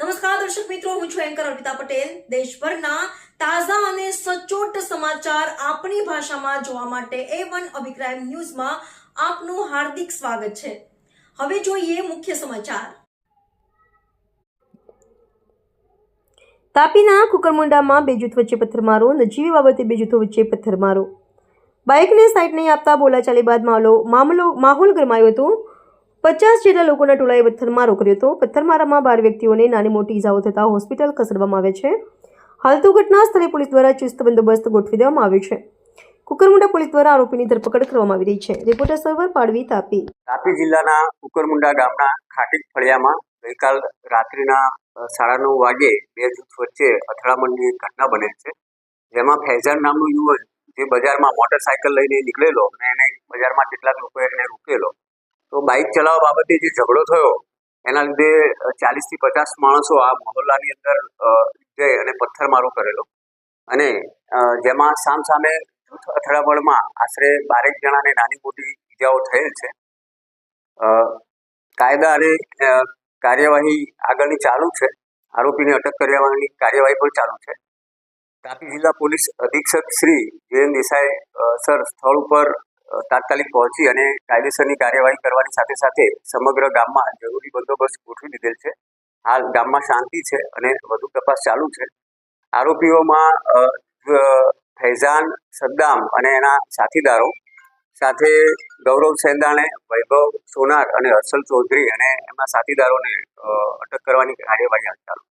નમસ્કાર, દર્શક મિત્રો, હું છું એન્કર અર્પિતા પટેલ. દેશભરના તાજા અને સચોટ સમાચાર આપણી ભાષામાં જોવા માટે એ વન અભિપ્રાય ન્યૂઝમાં આપનું હાર્દિક સ્વાગત છે. હવે જોઈએ મુખ્ય સમાચાર. તાપીના કુકરમુંડામાં બે જૂથ વચ્ચે પથ્થરમારો, નજીવી બાબતે બે જૂથો વચ્ચે પથ્થરમારો. બાઇકને સાઈડ નહીં આપતા બોલાચાલી બાદ મામલો મામલો માહોલ ગરમાયો હતો. પચાસ જેટલા લોકોના ટોળાએ પથ્થરમારો કર્યો હતો. પથ્થરમારામાં બાર વ્યક્તિઓને નાની મોટી ઇજાઓ થતાં હોસ્પિટલ ખસેડવામાં આવે છે. હાલ તો ઘટના સ્થળે પોલીસ દ્વારા ચુસ્ત બંદોબસ્ત ગોઠવી દેવામાં આવ્યો છે. કુકરમુંડા પોલીસ દ્વારા આરોપીની ધરપકડ કરવામાં આવી રહી છે. રિપોર્ટર સર્વર પાડવી તાપી. તાપી જિલ્લાના કુકરમુંડા ગામના ખાટી ફળિયામાં ગઈકાલ રાત્રિના સાડા નવ વાગે બે જૂથ વચ્ચે અથડામણની એક ઘટના બનેલ છે. જેમાં ફૈઝાન નામનું યુવક જે બજારમાં મોટરસાયકલ લઈને નીકળેલો અને એને બજારમાં કેટલાક લોકોએ એને રોકેલો તો બાઇક ચલાવવા બાબતે જે ઝઘડો થયો, એના લીધે ચાલીસથી પચાસ માણસો આ મહોલ્લાની અંદર જઈ અને પથ્થરમારો કરેલો. અને જેમાં સામ સામે જૂથ અથડામણમાં આશરે બારેક જણાને નાની મોટી ઈજાઓ થયેલ છે. કાયદા અને કાર્યવાહી આગળની ચાલુ છે. આરોપીને અટક કરવાની કાર્યવાહી પણ ચાલુ છે. તાપી જિલ્લા પોલીસ અધિક્ષક શ્રી જયંત દેસાઈ સર, સ્થળ ઉપર તાત્કાલિક પહોંચી અને કાયદેસરની કાર્યવાહી કરવાની સાથે સાથે સમગ્ર ગામમાં જરૂરી બંદોબસ્ત ગોઠવી દીધેલ છે. હાલ ગામમાં શાંતિ છે અને વધુ તપાસ ચાલુ છે. આરોપીઓમાં ફૈઝાન સદ્દામ અને એના સાથીદારો સાથે ગૌરવ સેંદાણે, વૈભવ સોનાર અને હર્ષલ ચૌધરી અને એમના સાથીદારોને અટક કરવાની કાર્યવાહી હાલ ચાલુ